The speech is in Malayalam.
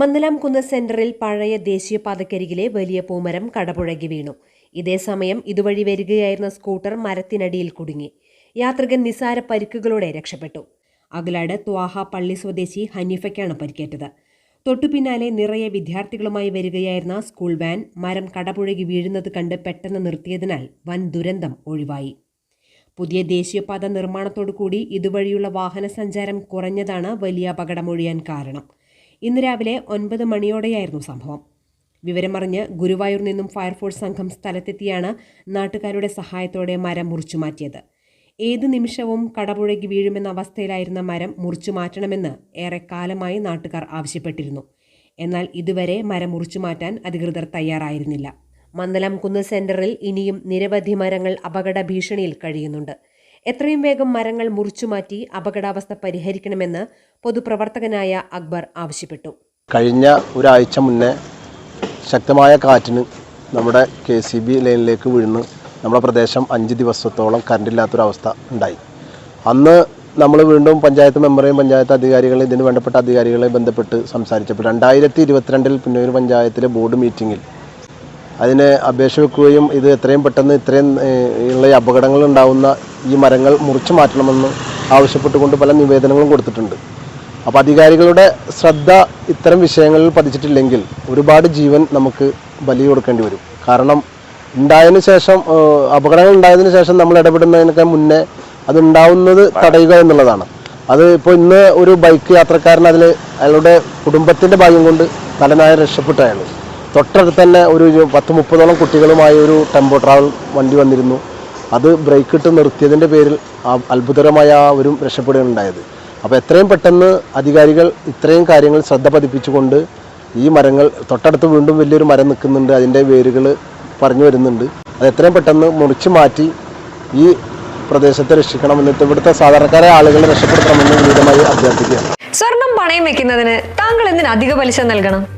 Mandalamkunnu സെന്ററിൽ പഴയ ദേശീയപാതക്കരികിലെ വലിയ പൂമരം കടപുഴകി വീണു. ഇതേസമയം ഇതുവഴി വരികയായിരുന്ന സ്കൂട്ടർ മരത്തിനടിയിൽ കുടുങ്ങി. യാത്രികൻ നിസാര പരിക്കുകളോടെ രക്ഷപ്പെട്ടു. അകലാട് ത്വാഹ പള്ളി സ്വദേശി ഹനീഫയ്ക്കാണ് പരിക്കേറ്റത്. തൊട്ടുപിന്നാലെ നിറയെ വിദ്യാർത്ഥികളുമായി വരികയായിരുന്ന സ്കൂൾ വാൻ മരം കടപുഴകി വീഴുന്നത് കണ്ട് പെട്ടെന്ന് നിർത്തിയതിനാൽ വൻ ദുരന്തം ഒഴിവായി. പുതിയ ദേശീയപാത നിർമ്മാണത്തോടുകൂടി ഇതുവഴിയുള്ള വാഹന സഞ്ചാരം കുറഞ്ഞതാണ് വലിയ അപകടമൊഴിയാൻ കാരണം. ഇന്ന് രാവിലെ ഒൻപത് മണിയോടെയായിരുന്നു സംഭവം. വിവരമറിഞ്ഞ് ഗുരുവായൂർ നിന്നും ഫയർഫോഴ്സ് സംഘം സ്ഥലത്തെത്തിയാണ് നാട്ടുകാരുടെ സഹായത്തോടെ മരം മുറിച്ചു മാറ്റിയത്. ഏതു നിമിഷവും കടപുഴകി വീഴുമെന്ന അവസ്ഥയിലായിരുന്ന മരം മുറിച്ചു മാറ്റണമെന്ന് ഏറെ കാലമായി നാട്ടുകാർ ആവശ്യപ്പെട്ടിരുന്നു. എന്നാൽ ഇതുവരെ മരം മുറിച്ചു മാറ്റാൻ അധികൃതർ തയ്യാറായിരുന്നില്ല. മന്ദലം കുന്ന് സെന്ററിൽ ഇനിയും നിരവധി മരങ്ങൾ അപകട ഭീഷണിയിൽ കഴിയുന്നുണ്ട്. എത്രയും വേഗം മരങ്ങൾ മുറിച്ചുമാറ്റി അപകടാവസ്ഥ പരിഹരിക്കണമെന്ന് പൊതുപ്രവർത്തകനായ അക്ബർ ആവശ്യപ്പെട്ടു. കഴിഞ്ഞ ഒരാഴ്ച മുന്നേ ശക്തമായ കാറ്റിന് നമ്മുടെ കെ സി ബി ലൈനിലേക്ക് വീണ് നമ്മുടെ പ്രദേശം അഞ്ച് ദിവസത്തോളം കറണ്ടില്ലാത്തൊരവസ്ഥ ഉണ്ടായി. അന്ന് നമ്മൾ വീണ്ടും പഞ്ചായത്ത് മെമ്പറെയും പഞ്ചായത്ത് അധികാരികളെ ഇതിന് വേണ്ടപ്പെട്ട അധികാരികളെ ബന്ധപ്പെട്ട് സംസാരിച്ചപ്പോൾ രണ്ടായിരത്തി ഇരുപത്തിരണ്ടിൽ പുന്നൂർ പഞ്ചായത്തിലെ ബോർഡ് മീറ്റിങ്ങിൽ അതിന് അപേക്ഷ വെക്കുകയും ഇത് എത്രയും പെട്ടെന്ന് ഇത്രയും ഉള്ള അപകടങ്ങൾ ഉണ്ടാവുന്ന ഈ മരങ്ങൾ മുറിച്ചു മാറ്റണമെന്ന് ആവശ്യപ്പെട്ടുകൊണ്ട് പല നിവേദനങ്ങളും കൊടുത്തിട്ടുണ്ട്. അപ്പോൾ അധികാരികളുടെ ശ്രദ്ധ ഇത്തരം വിഷയങ്ങളിൽ പതിച്ചിട്ടില്ലെങ്കിൽ ഒരുപാട് ജീവൻ നമുക്ക് ബലി കൊടുക്കേണ്ടി വരും. കാരണം ഉണ്ടായതിന് ശേഷം അപകടങ്ങൾ ഉണ്ടായതിനു ശേഷം നമ്മൾ ഇടപെടുന്നതിനൊക്കെ മുന്നേ അതുണ്ടാവുന്നത് തടയുക എന്നുള്ളതാണ്. അത് ഇപ്പോൾ ഇന്ന് ഒരു ബൈക്ക് യാത്രക്കാരൻ അതിൽ അയാളുടെ കുടുംബത്തിന്റെ ഭാഗ്യം കൊണ്ട് തലനായ രക്ഷപ്പെട്ടു അയാൾ തൊട്ടടുത്ത് തന്നെ ഒരു പത്ത് മുപ്പതോളം കുട്ടികളുമായി ഒരു ടെമ്പോ ട്രാവൽ വണ്ടി വന്നിരുന്നു. അത് ബ്രേക്ക് ഇട്ട് നിർത്തിയതിന്റെ പേരിൽ അത്ഭുതകരമായ ഒരു രക്ഷപ്പെടുകയുണ്ടായത് അപ്പോൾ എത്രയും പെട്ടെന്ന് അധികാരികൾ ഇത്രയും കാര്യങ്ങൾ ശ്രദ്ധ പതിപ്പിച്ചുകൊണ്ട് ഈ മരങ്ങൾ തൊട്ടടുത്ത് വീണ്ടും വലിയൊരു മരം നിൽക്കുന്നുണ്ട് അതിന്റെ വേരുകൾ പറഞ്ഞു വരുന്നുണ്ട്. അത് എത്രയും പെട്ടെന്ന് മുറിച്ച് മാറ്റി ഈ പ്രദേശത്തെ രക്ഷിക്കണമെന്ന് ഇവിടുത്തെ സാധാരണക്കാരെ ആളുകളെ രക്ഷപ്പെടുത്തണമെന്ന് വിനീതമായി അഭ്യർത്ഥിക്കുകയാണ്. സ്വർണം പണയം വെക്കുന്നതിന് താങ്കൾ എന്തിന് അധിക പലിശ നൽകണം?